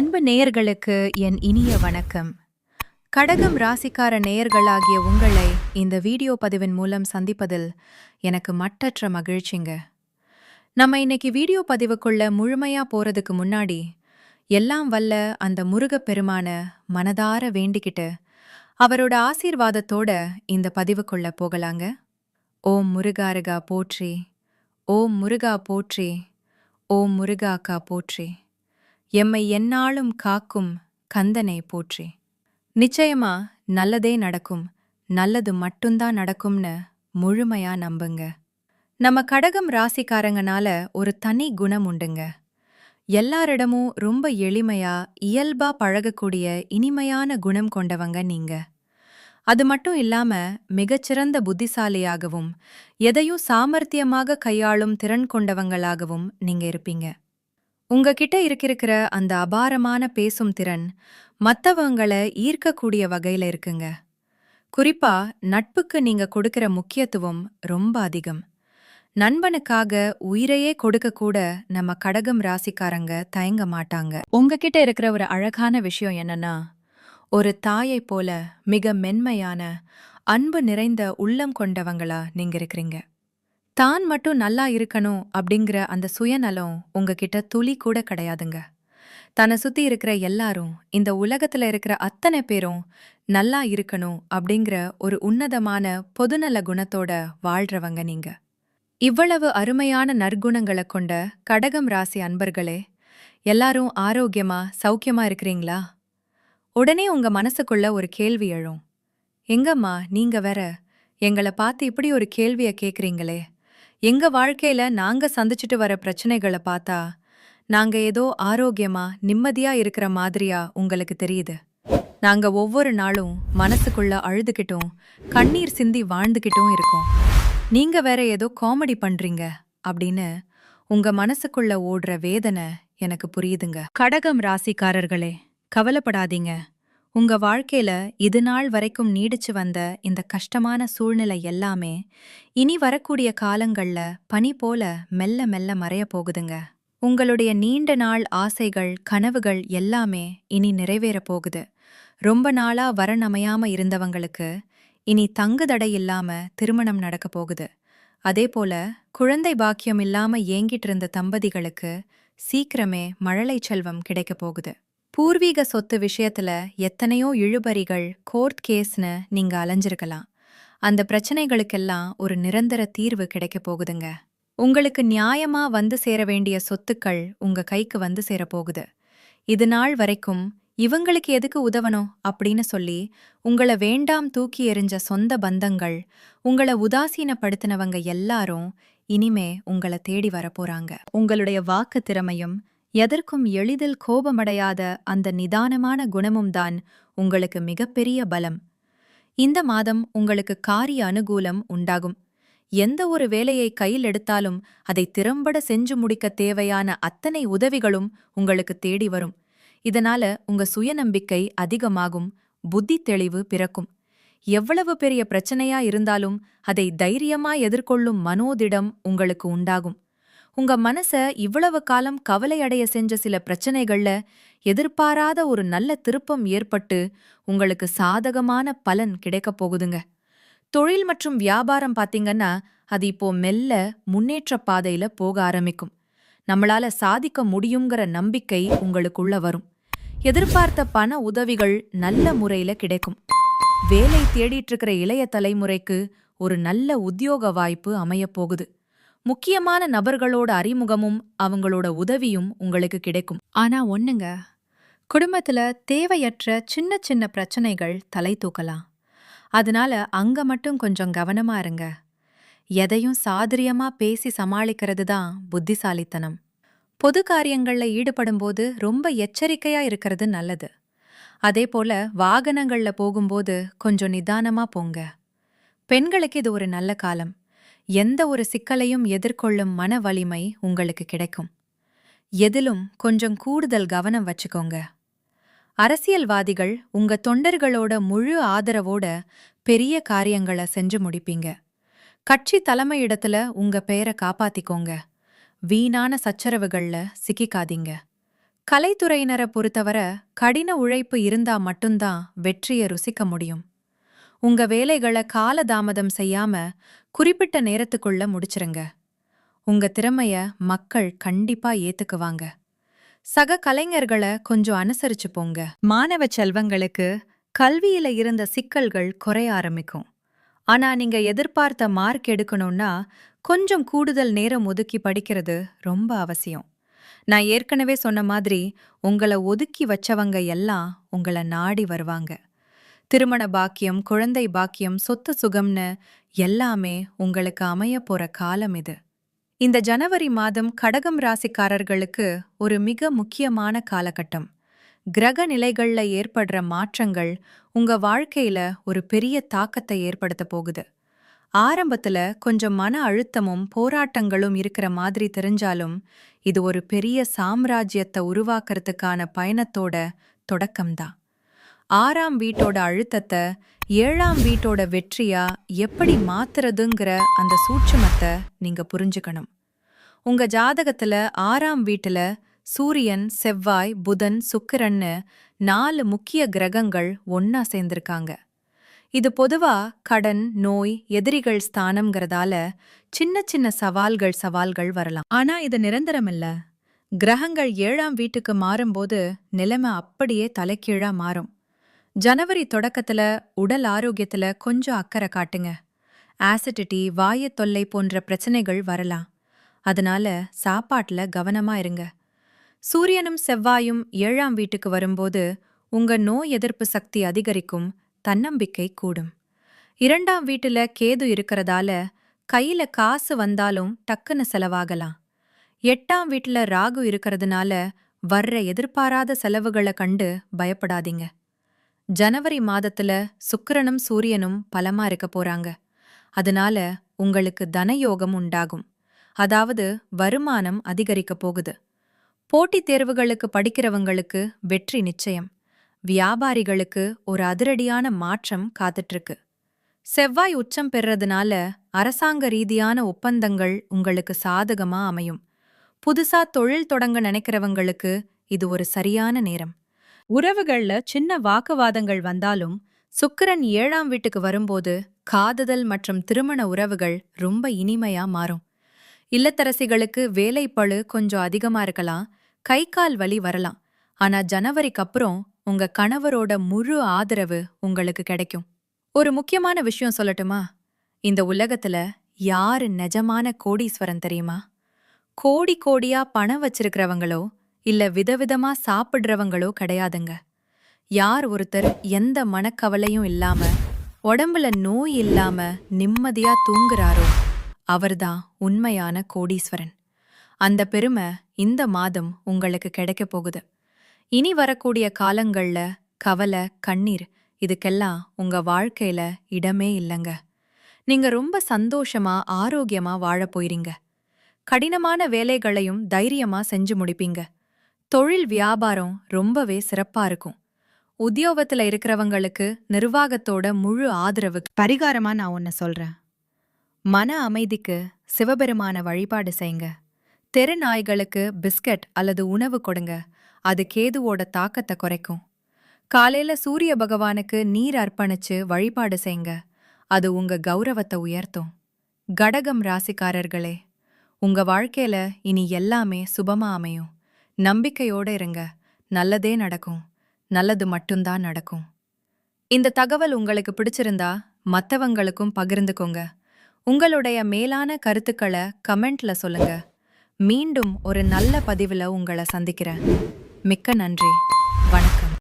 அன்பு நேயர்களுக்கு என் இனிய வணக்கம். கடகம் ராசிக்கார நேயர்களாகிய உங்களை இந்த வீடியோ பதிவின் மூலம் சந்திப்பதில் எனக்கு மட்டற்ற மகிழ்ச்சிங்க. நம்ம இன்னைக்கு வீடியோ பதிவுக்குள்ள முழுமையா போறதுக்கு முன்னாடி எல்லாம் வல்ல அந்த முருகப்பெருமான மனதார வேண்டிக்கிட்டு அவரோட ஆசீர்வாதத்தோட இந்த பதிவுக்குள்ள போகலாங்க. ஓம் முருகாருகா போற்றி ஓம் முருகா போற்றி ஓம் முருகாக்கா போற்றி. எம்மை எந்நாளும் காக்கும் கந்தனை போற்றி. நிச்சயமா நல்லதே நடக்கும் நல்லது மட்டும்தான் நடக்கும்னு முழுமையா நம்புங்க. நம்ம கடகம் ராசிக்காரங்கனால ஒரு தனி குணம் உண்டுங்க. எல்லாரிடமும் ரொம்ப எளிமையா இயல்பா பழகக்கூடிய இனிமையான குணம் கொண்டவங்க நீங்க. அது மட்டும் இல்லாம மிகச்சிறந்த புத்திசாலியாகவும் எதையும் சாமர்த்தியமாக கையாளும் திறன் கொண்டவங்களாகவும் நீங்க இருப்பீங்க. உங்ககிட்ட இருக்கிருக்கிற அந்த அபாரமான பேசும் திறன் மத்தவங்கள ஈர்க்கக்கூடிய வகையில இருக்குங்க. குறிப்பா நட்புக்கு நீங்க கொடுக்கிற முக்கியத்துவம் ரொம்ப அதிகம். நண்பனுக்காக உயிரையே கொடுக்க கூட நம்ம கடகம் ராசிக்காரங்க தயங்க மாட்டாங்க. உங்ககிட்ட இருக்கிற ஒரு அழகான விஷயம் என்னன்னா ஒரு தாயைப் போல மிக மென்மையான அன்பு நிறைந்த உள்ளம் கொண்டவங்களா நீங்க இருக்கிறீங்க. தான் மட்டும் நல்லா இருக்கணும் அப்படிங்கிற அந்த சுயநலம் உங்ககிட்ட துளி கூட கிடையாதுங்க. தன்னை சுத்தி இருக்கிற எல்லாரும் இந்த உலகத்துல இருக்கிற அத்தனை பேரும் நல்லா இருக்கணும் அப்படிங்கிற ஒரு உன்னதமான பொதுநல குணத்தோட வாழ்றவங்க நீங்க. இவ்வளவு அருமையான நற்குணங்களை கொண்ட கடகம் ராசி அன்பர்களே எல்லாரும் ஆரோக்கியமா சௌக்கியமா இருக்கிறீங்களா? உடனே உங்க மனசுக்குள்ள ஒரு கேள்வி எழும். எங்கம்மா நீங்க வேற எங்களை பார்த்து இப்படி ஒரு கேள்விய கேக்குறீங்களே எங்க வாழ்க்கையில நாங்க சந்திச்சுட்டு வர பிரச்சனைகளை பார்த்தா நாங்க ஏதோ ஆரோக்கியமா நிம்மதியா இருக்கிற மாதிரியா உங்களுக்கு தெரியுது. நாங்க ஒவ்வொரு நாளும் மனசுக்குள்ள அழுதுகிட்டும் கண்ணீர் சிந்தி வாழ்ந்துகிட்டும் இருக்கோம். நீங்க வேற ஏதோ காமெடி பண்றீங்க அப்படின்னு உங்க மனசுக்குள்ள ஓடுற வேதனை எனக்கு புரியுதுங்க. கடகம் ராசிக்காரர்களே கவலைப்படாதீங்க. உங்க வாழ்க்கையில இது நாள் வரைக்கும் நீடிச்சு வந்த இந்த கஷ்டமான சூழ்நிலை எல்லாமே இனி வரக்கூடிய காலங்கள்ல பனி போல மெல்ல மெல்ல மறைய போகுதுங்க. உங்களுடைய நீண்ட நாள் ஆசைகள் கனவுகள் எல்லாமே இனி நிறைவேற போகுது. ரொம்ப நாளா வரன் அமையாம இருந்தவங்களுக்கு இனி தங்குதடை இல்லாம திருமணம் நடக்க போகுது. அதே போல குழந்தை பாக்கியம் இல்லாம ஏங்கிட்டு இருந்த தம்பதிகளுக்கு சீக்கிரமே மழலை செல்வம் கிடைக்க போகுது. பூர்வீக சொத்து விஷயத்துல எத்தனையோ இழுபறிகள் கோர்ட் கேஸ்னு நீங்க அலைஞ்சிருக்கலாம். அந்த பிரச்சனைகளுக்கெல்லாம் ஒரு நிரந்தர தீர்வு கிடைக்க போகுதுங்க. உங்களுக்கு நியாயமா வந்து சேர வேண்டிய சொத்துக்கள் உங்க கைக்கு வந்து சேர போகுது. இது நாள் வரைக்கும் இவங்களுக்கு எதுக்கு உதவணும் அப்படின்னு சொல்லி உங்கள வேண்டாம் தூக்கி எறிஞ்ச சொந்த பந்தங்கள் உங்கள உதாசீனப்படுத்தினவங்க எல்லாரும் இனிமே உங்கள தேடி வரப்போறாங்க உங்களுடைய வாக்கு திறமையும் எதற்கும் எளிதில் கோபமடையாத அந்த நிதானமான குணமும் தான் உங்களுக்கு மிகப்பெரிய பலம். இந்த மாதம் உங்களுக்கு காரிய அனுகூலம் உண்டாகும். எந்த ஒரு வேலையை கையில் எடுத்தாலும் அதை திறம்பட செஞ்சு முடிக்க தேவையான அத்தனை உதவிகளும் உங்களுக்கு தேடி வரும். இதனால உங்க சுயநம்பிக்கை அதிகமாகும் புத்தி தெளிவு பிறக்கும். எவ்வளவு பெரிய பிரச்சனையா இருந்தாலும் அதை தைரியமா எதிர்கொள்ளும் மனோதிடம் உங்களுக்கு உண்டாகும். உங்க மனச இவ்வளவு காலம் கவலையடைய செஞ்ச சில பிரச்சனைகள்ல எதிர்பாராத ஒரு நல்ல திருப்பம் ஏற்பட்டு உங்களுக்கு சாதகமான பலன் கிடைக்கப் போகுதுங்க. தொழில் மற்றும் வியாபாரம் பாத்தீங்கன்னா அது இப்போ மெல்ல முன்னேற்ற பாதையில போக ஆரம்பிக்கும். நம்மளால சாதிக்க முடியுங்கிற நம்பிக்கை உங்களுக்குள்ள வரும். எதிர்பார்த்த பண உதவிகள் நல்ல முறையில கிடைக்கும். வேலை தேடிட்டு இருக்கிற இளைய தலைமுறைக்கு ஒரு நல்ல உத்தியோக வாய்ப்பு அமையப் போகுது. முக்கியமான நபர்களோட அறிமுகமும் அவங்களோட உதவியும் உங்களுக்கு கிடைக்கும். ஆனா ஒண்ணுங்க. குடும்பத்துல தேவையற்ற சின்ன சின்ன பிரச்சனைகள் தலை தூக்கலாம். அதனால அங்க மட்டும் கொஞ்சம் கவனமா இருங்க. எதையும் சாதுரியமா பேசி சமாளிக்கிறது தான் புத்திசாலித்தனம். பொது காரியங்கள்ல ஈடுபடும்போது ரொம்ப எச்சரிக்கையா இருக்கிறது நல்லது. அதே போல வாகனங்கள்ல போகும்போது கொஞ்சம் நிதானமா போங்க. பெண்களுக்கு இது ஒரு நல்ல காலம். எந்த ஒரு சிக்கலையும் எதிர்கொள்ளும் மன வலிமை உங்களுக்கு கிடைக்கும். எதிலும் கொஞ்சம் கூடுதல் கவனம் வச்சுக்கோங்க. அரசியல்வாதிகள் உங்க தொண்டர்களோட முழு ஆதரவோட பெரிய காரியங்களை செஞ்சு முடிப்பீங்க. கட்சி தலைமையிடத்துல உங்க பெயரை காப்பாத்திக்கோங்க. வீணான சச்சரவுகள்ல சிக்கிக்காதீங்க. கலைத்துறையினரை பொறுத்தவரை கடின உழைப்பு இருந்தா மட்டும்தான் வெற்றியை ருசிக்க முடியும். உங்க வேலைகளை காலதாமதம் செய்யாம குறிப்பிட்ட நேரத்துக்குள்ள முடிச்சிருங்க. உங்க திறமைய மக்கள் கண்டிப்பா ஏத்துக்குவாங்க. சக கலைஞர்களை கொஞ்சம் அனுசரிச்சு போங்க. மாணவ செல்வங்களுக்கு கல்வியில இருந்த சிக்கல்கள் குறைய ஆரம்பிக்கும். ஆனா நீங்க எதிர்பார்த்த மார்க் எடுக்கணும்னா கொஞ்சம் கூடுதல் நேரம் ஒதுக்கி படிக்கிறது ரொம்ப அவசியம். நான் ஏற்கனவே சொன்ன மாதிரி உங்கள ஒதுக்கி வச்சவங்க எல்லாம் உங்கள நாடி வருவாங்க. திருமண பாக்கியம் குழந்தை பாக்கியம் சொத்து சுகம்னு எல்லாமே உங்களுக்கு அமைய போற காலம் இது. இந்த ஜனவரி மாதம் கடகம் ராசிக்காரர்களுக்கு ஒரு மிக முக்கியமான காலகட்டம். கிரக நிலைகள்ல ஏற்படுற மாற்றங்கள் உங்க வாழ்க்கையில ஒரு பெரிய தாக்கத்தை ஏற்படுத்த போகுது. ஆரம்பத்துல கொஞ்சம் மன அழுத்தமும் போராட்டங்களும் இருக்கிற மாதிரி தெரிஞ்சாலும் இது ஒரு பெரிய சாம்ராஜ்யத்தை உருவாக்குறதுக்கான பயணத்தோட தொடக்கம்தான். ஆறாம் வீட்டோட அழுத்தத்தை ஏழாம் வீட்டோட வெற்றியா எப்படி மாத்துறதுங்கிற அந்த சூட்சுமத்தை நீங்க புரிஞ்சுக்கணும். உங்க ஜாதகத்துல ஆறாம் வீட்டுல சூரியன் செவ்வாய் புதன் சுக்கிரன்னு நாலு முக்கிய கிரகங்கள் ஒன்னா சேர்ந்திருக்காங்க. இது பொதுவா கடன் நோய் எதிரிகள் ஸ்தானம்ங்கிறதால சின்ன சின்ன சவால்கள் சவால்கள் வரலாம். ஆனா இது நிரந்தரமில்ல கிரகங்கள் ஏழாம் வீட்டுக்கு மாறும்போது நிலைமை அப்படியே தலைகீழா மாறும். ஜனவரி தொடக்கத்துல உடல் ஆரோக்கியத்துல கொஞ்சம் அக்கறை காட்டுங்க. ஆசிடிட்டி வாயத் தொல்லை போன்ற பிரச்சனைகள் வரலாம். அதனால சாப்பாட்டுல கவனமா இருங்க. சூரியனும் செவ்வாயும் ஏழாம் வீட்டுக்கு வரும்போது உங்க நோய் எதிர்ப்பு சக்தி அதிகரிக்கும் தன்னம்பிக்கை கூடும். இரண்டாம் வீட்டுல கேது இருக்கறதால கையில காசு வந்தாலும் டக்குன்னு செலவாகலாம். எட்டாம் வீட்டுல ராகு இருக்கறதுனால வர்ற எதிர்பாராத செலவுகளை கண்டு பயப்படாதீங்க. ஜனவரி மாதத்துல சுக்கிரனும் சூரியனும் பலமா இருக்க போறாங்க. அதனால உங்களுக்கு தனயோகம் உண்டாகும். அதாவது வருமானம் அதிகரிக்க போகுது. போட்டித் தேர்வுகளுக்கு படிக்கிறவங்களுக்கு வெற்றி நிச்சயம். வியாபாரிகளுக்கு ஒரு அதிரடியான மாற்றம் காத்துட்ருக்கு. செவ்வாய் உச்சம் பெறதுனால அரசாங்க ரீதியான ஒப்பந்தங்கள் உங்களுக்கு சாதகமா அமையும். புதுசா தொழில் தொடங்க நினைக்கிறவங்களுக்கு இது ஒரு சரியான நேரம். உறவுகள்ல சின்ன வாக்குவாதங்கள் வந்தாலும் சுக்கிரன் ஏழாம் வீட்டுக்கு வரும்போது காதல் மற்றும் திருமண உறவுகள் ரொம்ப இனிமையா மாறும். இல்லத்தரசிகளுக்கு வேலைப்பளு கொஞ்சம் அதிகமா இருக்கலாம் கை கால் வலி வரலாம். ஆனா ஜனவரிக்கு அப்புறம் உங்க கணவரோட முழு ஆதரவு உங்களுக்கு கிடைக்கும். ஒரு முக்கியமான விஷயம் சொல்லட்டுமா? இந்த உலகத்துல யாரு நிஜமான கோடீஸ்வரன் தெரியுமா? கோடி கோடியா பணம் வச்சிருக்கிறவங்களோ இல்ல விதவிதமா சாப்பிடுறவங்களோ கிடையாதுங்க. யார் ஒருத்தர் எந்த மனக்கவலையும் இல்லாம உடம்புல நோய் இல்லாம நிம்மதியா தூங்குறாரோ அவர்தான் உண்மையான கோடீஸ்வரன். அந்த பெருமை இந்த மாதம் உங்களுக்கு கிடைக்கப் போகுது. இனி வரக்கூடிய காலங்கள்ல கவலை கண்ணீர் இதுக்கெல்லாம் உங்க வாழ்க்கையில இடமே இல்லைங்க. நீங்க ரொம்ப சந்தோஷமா ஆரோக்கியமா வாழப் போயிறீங்க கடினமான வேலைகளையும் தைரியமா செஞ்சு முடிப்பீங்க. தொழில் வியாபாரம் ரொம்பவே சிறப்பா இருக்கும். உத்தியோகத்துல இருக்கிறவங்களுக்கு நிர்வாகத்தோட முழு ஆதரவு. பரிகாரமா நான் ஒன்னு சொல்றேன். மன அமைதிக்கு சிவபெருமான வழிபாடு செய்யுங்க. தெரு நாய்களுக்கு பிஸ்கட் அல்லது உணவு கொடுங்க. அது கேதுவோட தாக்கத்தை குறைக்கும். காலையில சூரிய பகவானுக்கு நீர் அர்ப்பணிச்சு வழிபாடு செய்யுங்க. அது உங்க கௌரவத்தை உயர்த்தும். கடகம் ராசிக்காரர்களே உங்க வாழ்க்கையில இனி எல்லாமே சுபமா அமையும். நம்பிக்கையோட இருங்க. நல்லதே நடக்கும். நல்லது மட்டும்தான் நடக்கும். இந்த தகவல் உங்களுக்கு பிடிச்சிருந்தா மத்தவங்களுக்கும் பகிர்ந்துக்கோங்க. உங்களுடைய மேலான கருத்துக்களை கமெண்ட்ல சொல்லுங்க. மீண்டும் ஒரு நல்ல பதிவுல உங்களை சந்திக்கிறேன். மிக்க நன்றி. வணக்கம்.